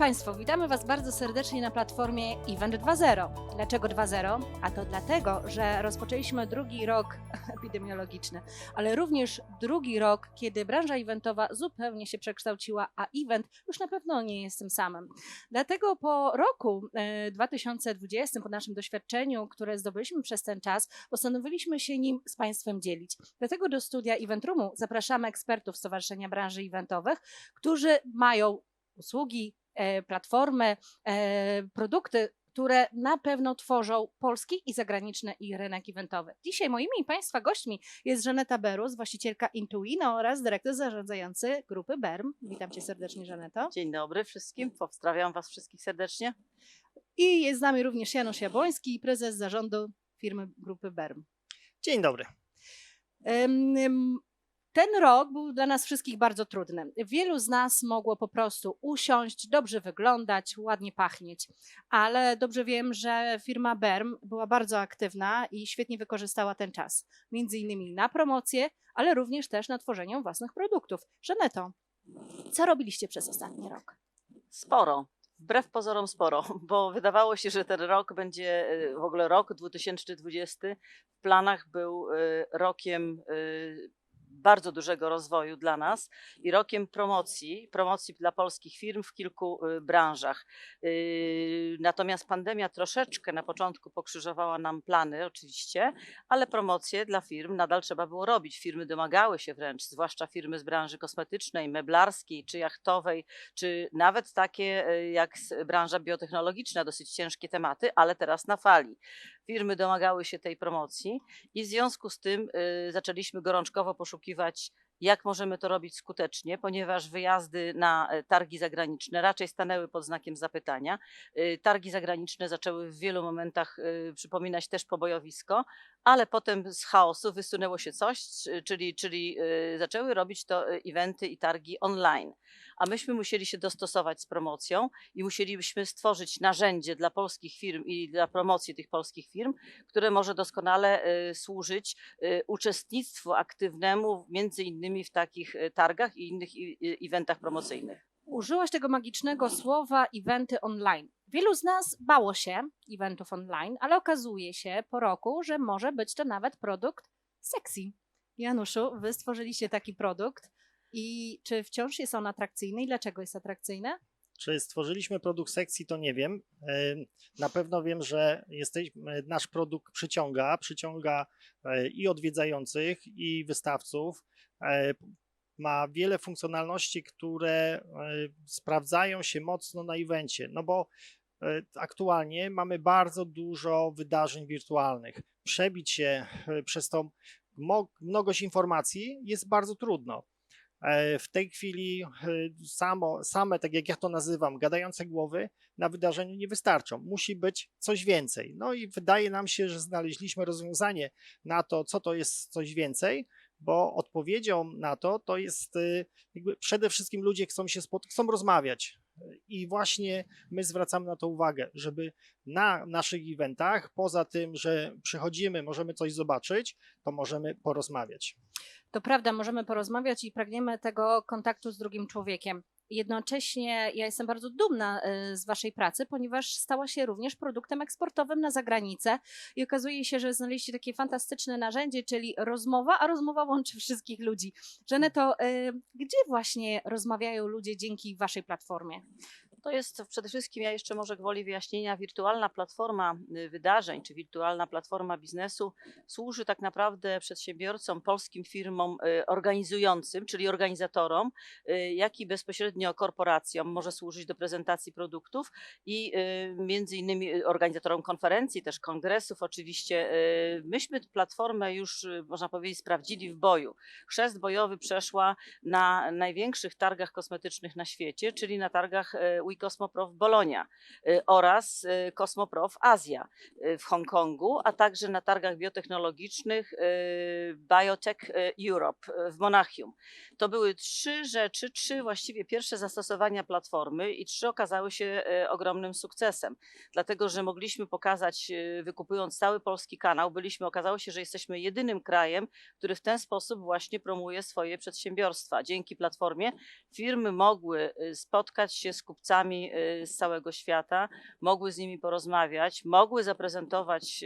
Państwo, witamy Was bardzo serdecznie na platformie Event 2.0. Dlaczego 2.0? A to dlatego, że rozpoczęliśmy drugi rok epidemiologiczny, ale również drugi rok, kiedy branża eventowa zupełnie się przekształciła, a event już na pewno nie jest tym samym. Dlatego po roku e, 2020, po naszym doświadczeniu, które zdobyliśmy przez ten czas, postanowiliśmy się nim z Państwem dzielić. Dlatego do studia Event Roomu zapraszamy ekspertów Stowarzyszenia Branży Eventowych, którzy mają usługi, e, platformy, e, produkty, które na pewno tworzą polski i zagraniczny i rynek eventowy. Dzisiaj moimi i Państwa gośćmi jest Żaneta Berus, właścicielka Intuino oraz dyrektor zarządzający grupy BERM. Witam Cię serdecznie, Żaneto. Dzień dobry wszystkim, pozdrawiam Was wszystkich serdecznie. I jest z nami również Janusz Jabłoński, prezes zarządu firmy grupy BERM. Dzień dobry. Ten rok był dla nas wszystkich bardzo trudny. Wielu z nas mogło po prostu usiąść, dobrze wyglądać, ładnie pachnieć, ale dobrze wiem, że firma BERM była bardzo aktywna i świetnie wykorzystała ten czas. Między innymi na promocję, ale również też na tworzenie własnych produktów. Żaneto, co robiliście przez ostatni rok? Sporo, wbrew pozorom sporo, bo wydawało się, że ten rok będzie, e, w ogóle rok 2020 w planach był e, rokiem e, bardzo dużego rozwoju dla nas i rokiem promocji, promocji dla polskich firm w kilku y, branżach. Y, Natomiast pandemia troszeczkę na początku pokrzyżowała nam plany, oczywiście, ale promocje dla firm nadal trzeba było robić. Firmy domagały się wręcz, zwłaszcza firmy z branży kosmetycznej, meblarskiej czy jachtowej, czy nawet takie y, jak branża biotechnologiczna, dosyć ciężkie tematy, ale teraz na fali. Firmy domagały się tej promocji i w związku z tym y, zaczęliśmy gorączkowo poszukiwać, jak możemy to robić skutecznie, ponieważ wyjazdy na e, targi zagraniczne raczej stanęły pod znakiem zapytania. Y, Targi zagraniczne zaczęły w wielu momentach y, przypominać też pobojowisko, ale potem z chaosu wysunęło się coś, czyli, czyli y, zaczęły robić to y, eventy i targi online. A myśmy musieli się dostosować z promocją i musielibyśmy stworzyć narzędzie dla polskich firm i dla promocji tych polskich firm, które może doskonale y, służyć uczestnictwu aktywnemu między innymi w takich targach i innych eventach promocyjnych. Użyłaś tego magicznego słowa eventy online. Wielu z nas bało się eventów online, ale okazuje się po roku, że może być to nawet produkt sexy. Januszu, wy stworzyliście taki produkt i czy wciąż jest on atrakcyjny i dlaczego jest atrakcyjny? Czy stworzyliśmy produkt sekcji, to nie wiem. E, Na pewno wiem, że jesteśmy, nasz produkt przyciąga, przyciąga e, i odwiedzających, i wystawców. E, Ma wiele funkcjonalności, które e, sprawdzają się mocno na evencie, no bo e, aktualnie mamy bardzo dużo wydarzeń wirtualnych. Przebić się e, przez tą mnogość informacji jest bardzo trudno. E, W tej chwili e, samo, same, tak jak ja to nazywam, gadające głowy na wydarzeniu nie wystarczą. Musi być coś więcej. No i wydaje nam się, że znaleźliśmy rozwiązanie na to, co to jest coś więcej, bo odpowiedzią na to to jest e, jakby przede wszystkim ludzie chcą się spotkać, chcą rozmawiać. I właśnie my zwracamy na to uwagę, żeby na naszych eventach, poza tym, że przychodzimy, możemy coś zobaczyć, to możemy porozmawiać. To prawda, możemy porozmawiać i pragniemy tego kontaktu z drugim człowiekiem. Jednocześnie ja jestem bardzo dumna y, z Waszej pracy, ponieważ stała się również produktem eksportowym na zagranicę i okazuje się, że znaleźliście takie fantastyczne narzędzie, czyli rozmowa, a rozmowa łączy wszystkich ludzi. Żaneto, y, gdzie właśnie rozmawiają ludzie dzięki Waszej platformie? To jest przede wszystkim, ja jeszcze może gwoli wyjaśnienia, wirtualna platforma y, wydarzeń, czy wirtualna platforma biznesu służy tak naprawdę przedsiębiorcom, polskim firmom y, organizującym, czyli organizatorom, y, jak i bezpośrednio korporacjom, może służyć do prezentacji produktów i między innymi organizatorom konferencji, też kongresów oczywiście. Myśmy platformę już, można powiedzieć, sprawdzili w boju. Chrzest bojowy przeszła na największych targach kosmetycznych na świecie, czyli na targach We Cosmoprof Bologna e, oraz e, Cosmoprof Azja e, w Hongkongu, a także na targach biotechnologicznych Biotech Europe w Monachium. To były trzy rzeczy, trzy właściwie pierwsze zastosowania platformy i trzy okazały się ogromnym sukcesem, dlatego że mogliśmy pokazać, wykupując cały polski kanał, byliśmy, okazało się, że jesteśmy jedynym krajem, który w ten sposób właśnie promuje swoje przedsiębiorstwa. Dzięki platformie firmy mogły y, spotkać się z kupcami, y, z całego świata, mogły z nimi porozmawiać, mogły zaprezentować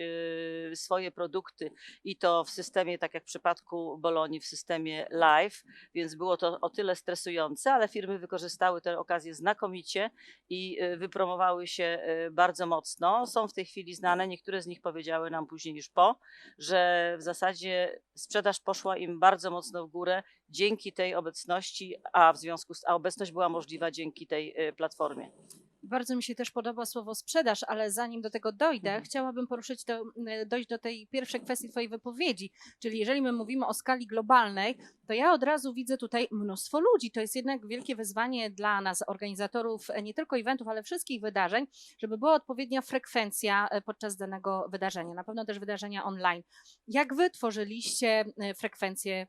y, swoje produkty i to w systemie, tak jak w przypadku Bolonii, w systemie live, więc było to o tyle stresujące, ale firmy wykorzystały tę okazję znakomicie i y, wypromowały się bardzo mocno. Są w tej chwili znane, niektóre z nich powiedziały nam później już po, że w zasadzie sprzedaż poszła im bardzo mocno w górę dzięki tej obecności, a w związku z a obecność była możliwa dzięki tej y, platformie. Bardzo mi się też podoba słowo sprzedaż, ale zanim do tego dojdę, Mhm. chciałabym poruszyć do, dojść do tej pierwszej kwestii Twojej wypowiedzi. Czyli jeżeli my mówimy o skali globalnej, to ja od razu widzę tutaj mnóstwo ludzi. To jest jednak wielkie wyzwanie dla nas, organizatorów e, nie tylko eventów, ale wszystkich wydarzeń, żeby była odpowiednia frekwencja e, podczas danego wydarzenia, na pewno też wydarzenia online. Jak Wy tworzyliście e, frekwencję,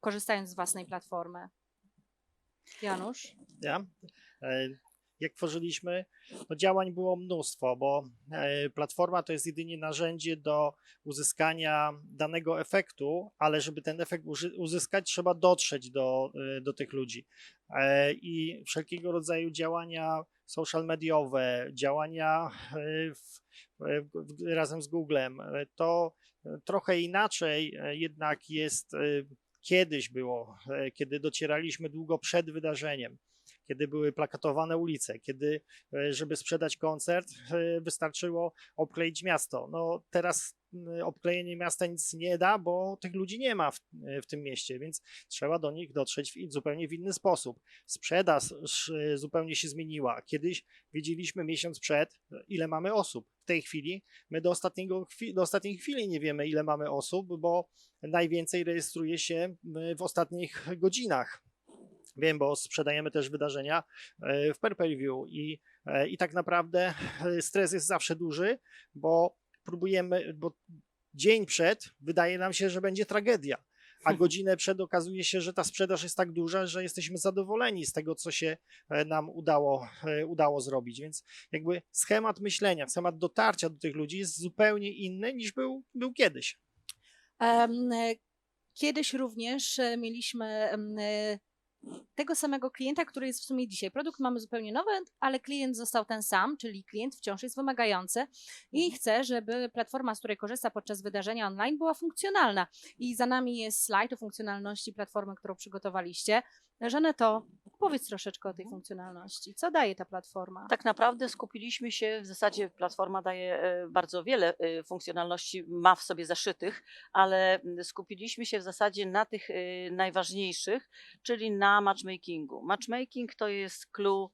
korzystając z własnej platformy? Janusz? Ja? Jak tworzyliśmy, no działań było mnóstwo, bo e, platforma to jest jedynie narzędzie do uzyskania danego efektu, ale żeby ten efekt uzyskać, trzeba dotrzeć do, e, do tych ludzi. E, I wszelkiego rodzaju działania social mediowe, działania w, w, razem z Googlem, to trochę inaczej jednak jest kiedyś było, kiedy docieraliśmy długo przed wydarzeniem kiedy były plakatowane ulice, kiedy, e, żeby sprzedać koncert, e, wystarczyło obkleić miasto. No teraz m, obklejenie miasta nic nie da, bo tych ludzi nie ma w, e, w tym mieście, więc trzeba do nich dotrzeć w, zupełnie w inny sposób. Sprzedaż zupełnie się zmieniła. Kiedyś wiedzieliśmy miesiąc przed, ile mamy osób. W tej chwili my do, ostatniego, do ostatniej chwili nie wiemy, ile mamy osób, bo najwięcej rejestruje się w ostatnich godzinach. Wiem, bo sprzedajemy też wydarzenia e, w per-per-view i, e, i tak naprawdę e, stres jest zawsze duży, bo próbujemy, bo dzień przed wydaje nam się, że będzie tragedia, a godzinę przed okazuje się, że ta sprzedaż jest tak duża, że jesteśmy zadowoleni z tego, co się nam udało, udało zrobić. Więc jakby schemat myślenia, schemat dotarcia do tych ludzi jest zupełnie inny niż był, był kiedyś. Kiedyś również mieliśmy tego samego klienta, który jest w sumie dzisiaj. Produkt mamy zupełnie nowy, ale klient został ten sam, czyli klient wciąż jest wymagający i chce, żeby platforma, z której korzysta podczas wydarzenia online, była funkcjonalna. I za nami jest slajd o funkcjonalności platformy, którą przygotowaliście. Żaneto, powiedz troszeczkę o tej funkcjonalności. Co daje ta platforma? Tak naprawdę skupiliśmy się, w zasadzie platforma daje e, bardzo wiele e, funkcjonalności, ma w sobie zaszytych, ale m, skupiliśmy się w zasadzie na tych e, najważniejszych, czyli na matchmakingu. Matchmaking to jest clue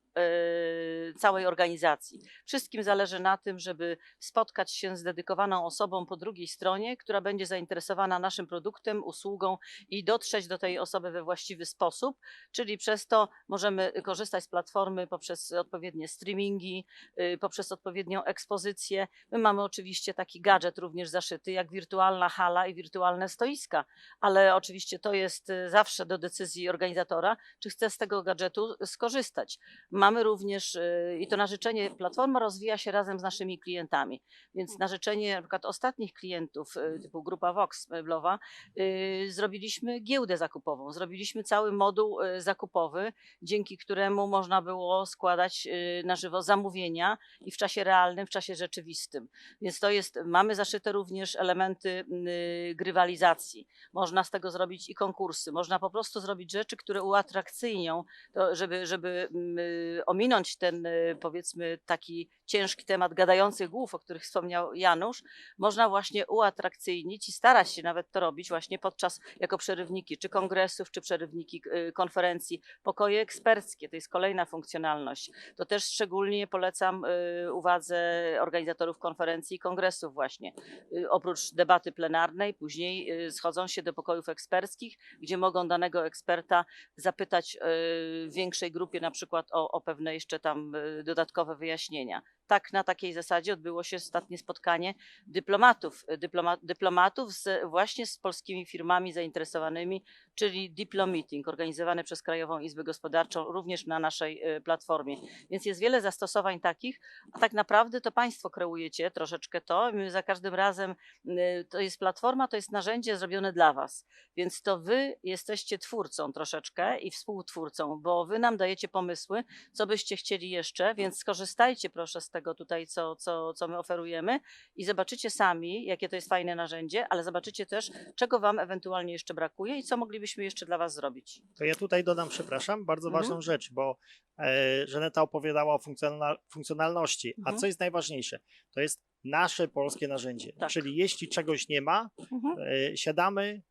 całej organizacji. Wszystkim zależy na tym, żeby spotkać się z dedykowaną osobą po drugiej stronie, która będzie zainteresowana naszym produktem, usługą i dotrzeć do tej osoby we właściwy sposób, czyli przez to możemy korzystać z platformy poprzez odpowiednie streamingi, y, poprzez odpowiednią ekspozycję. My mamy oczywiście taki gadżet również zaszyty, jak wirtualna hala i wirtualne stoiska, ale oczywiście to jest y, zawsze do decyzji organizatora, czy chce z tego gadżetu skorzystać. Mamy również, y, i to na życzenie, platforma rozwija się razem z naszymi klientami, więc na życzenie na przykład ostatnich klientów, y, typu Grupa Vox Meblowa, y, zrobiliśmy giełdę zakupową, zrobiliśmy cały moduł zakupowy, dzięki któremu można było składać na żywo zamówienia i w czasie realnym, w czasie rzeczywistym. Więc to jest, mamy zaszyte również elementy y, grywalizacji. Można z tego zrobić i konkursy, można po prostu zrobić rzeczy, które uatrakcyjnią, to żeby, żeby mm, ominąć ten y, powiedzmy taki ciężki temat gadających głów, o których wspomniał Janusz, można właśnie uatrakcyjnić i starać się nawet to robić właśnie podczas jako przerywniki czy kongresów, czy przerywniki y, konferencji, pokoje eksperckie, to jest kolejna funkcjonalność. To też szczególnie polecam y, uwadze organizatorów konferencji i kongresów właśnie. Y, Oprócz debaty plenarnej, później schodzą się do pokojów eksperckich, gdzie mogą danego eksperta zapytać w większej grupie na przykład o, o pewne jeszcze tam dodatkowe wyjaśnienia. Tak na takiej zasadzie odbyło się ostatnie spotkanie dyplomatów, y, dyploma, dyplomatów z, właśnie z polskimi firmami zainteresowanymi, czyli Diplomeeting, organizowany przez Krajową Izbę Gospodarczą, również na naszej y, platformie. Więc jest wiele zastosowań takich, a tak naprawdę to Państwo kreujecie troszeczkę to. My za każdym razem, y, to jest platforma, to jest narzędzie zrobione dla Was. Więc to Wy jesteście twórcą troszeczkę i współtwórcą, bo Wy nam dajecie pomysły, co byście chcieli jeszcze, więc skorzystajcie proszę z tego tutaj, co, co, co my oferujemy i zobaczycie sami, jakie to jest fajne narzędzie, ale zobaczycie też, czego Wam ewentualnie jeszcze brakuje i co moglibyśmy jeszcze dla Was zrobić. To ja tutaj dodam, przepraszam, bardzo Mhm. ważną rzecz, bo e, Żaneta opowiadała o funkcjonal, funkcjonalności, Mhm. a co jest najważniejsze? To jest nasze polskie narzędzie. Tak. Czyli jeśli czegoś nie ma, Mhm. e, siadamy,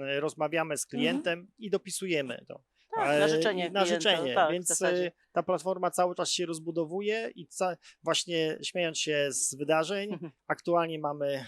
e, rozmawiamy z klientem i dopisujemy to. Tak, na E, życzenie Na klienta, życzenie, tak, więc e, ta platforma cały czas się rozbudowuje i ca, właśnie śmiejąc się z wydarzeń, Mhm. aktualnie mamy e,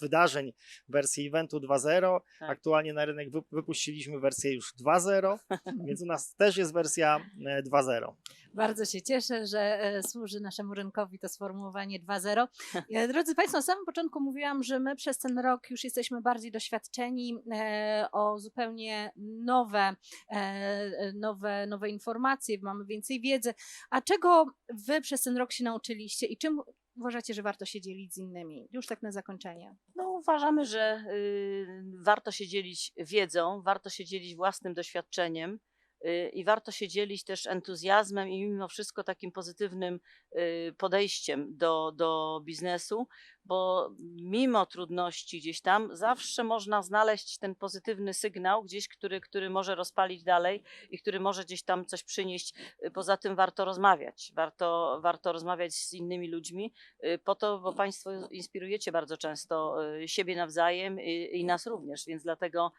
wydarzeń w wersji eventu 2.0, Tak. aktualnie na rynek wy, wypuściliśmy wersję już 2.0, więc u nas też jest wersja e, 2.0. Bardzo się cieszę, że e, służy naszemu rynkowi to sformułowanie 2.0. E, Drodzy Państwo, na samym początku mówiłam, że my przez ten rok już jesteśmy bardziej doświadczeni e, o zupełnie nowe, e, nowe, nowe informacje, mamy więcej wiedzy. A czego Wy przez ten rok się nauczyliście i czym uważacie, że warto się dzielić z innymi? Już tak na zakończenie. No, uważamy, że y, warto się dzielić wiedzą, warto się dzielić własnym doświadczeniem y, i warto się dzielić też entuzjazmem i mimo wszystko takim pozytywnym y, podejściem do, do biznesu, bo mimo trudności gdzieś tam zawsze można znaleźć ten pozytywny sygnał gdzieś, który, który może rozpalić dalej i który może gdzieś tam coś przynieść. Y, Poza tym warto rozmawiać, warto, warto rozmawiać z innymi ludźmi, y, po to, bo Państwo inspirujecie bardzo często y, siebie nawzajem i, i nas również, więc dlatego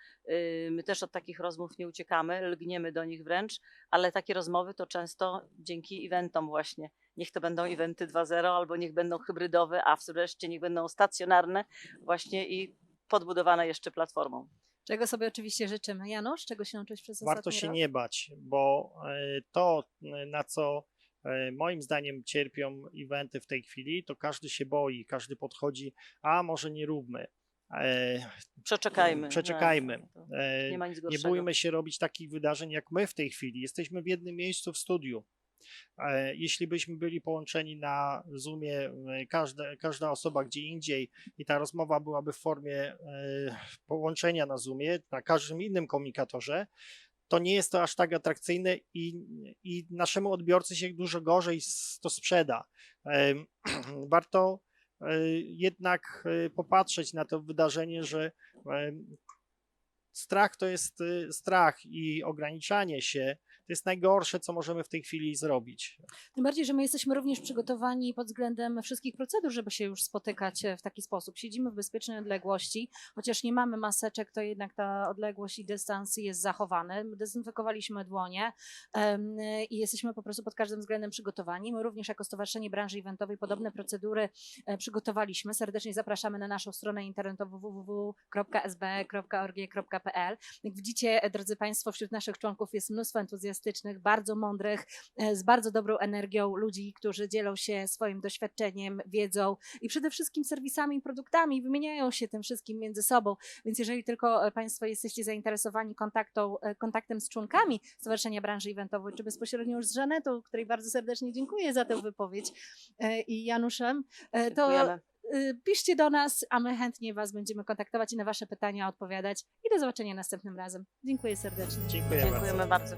my też od takich rozmów nie uciekamy, lgniemy do nich wręcz, ale takie rozmowy to często dzięki eventom właśnie. Niech to będą eventy 2.0 albo niech będą hybrydowe, a wreszcie niech będą stacjonarne właśnie i podbudowane jeszcze platformą. Czego sobie oczywiście życzymy. Janusz, czego się nauczyłeś przez Warto ostatni się rok? nie bać, bo e, to, e, na co e, moim zdaniem cierpią eventy w tej chwili, to każdy się boi, każdy podchodzi, a może nie róbmy. Przeczekajmy. Przeczekajmy. Tak, e, nie ma nic Nie bójmy się robić takich wydarzeń jak my w tej chwili. Jesteśmy w jednym miejscu w studiu. E, Jeśli byśmy byli połączeni na Zoomie, e, każda, każda osoba gdzie indziej i ta rozmowa byłaby w formie e, połączenia na Zoomie, na każdym innym komunikatorze, to nie jest to aż tak atrakcyjne i, i naszemu odbiorcy się dużo gorzej to sprzeda. Warto jednak popatrzeć na to wydarzenie, że strach to jest strach i ograniczanie się to jest najgorsze, co możemy w tej chwili zrobić. Tym bardziej, że my jesteśmy również przygotowani pod względem wszystkich procedur, żeby się już spotykać e, w taki sposób. Siedzimy w bezpiecznej odległości, chociaż nie mamy maseczek, to jednak ta odległość i dystans jest zachowany. Dezynfekowaliśmy dłonie i jesteśmy po prostu pod każdym względem przygotowani. My również jako Stowarzyszenie Branży Eventowej podobne procedury e, przygotowaliśmy. Serdecznie zapraszamy na naszą stronę internetową www.sbe.org.pl. Jak widzicie, e, drodzy Państwo, wśród naszych członków jest mnóstwo entuzjastycznych, bardzo mądrych, e, z bardzo dobrą energią ludzi, którzy dzielą się swoim doświadczeniem, wiedzą i przede wszystkim serwisami i produktami, wymieniają się tym wszystkim między sobą. Więc jeżeli tylko e, Państwo jesteście zainteresowani kontaktą, e, kontaktem z członkami Stowarzyszenia Branży Eventowej, czy bezpośrednio już z Żanetą, której bardzo serdecznie dziękuję za tę wypowiedź i Januszem, to Dziękujemy. piszcie do nas, a my chętnie Was będziemy kontaktować i na Wasze pytania odpowiadać. I do zobaczenia następnym razem. Dziękuję serdecznie. Dziękuję bardzo. Dziękujemy bardzo.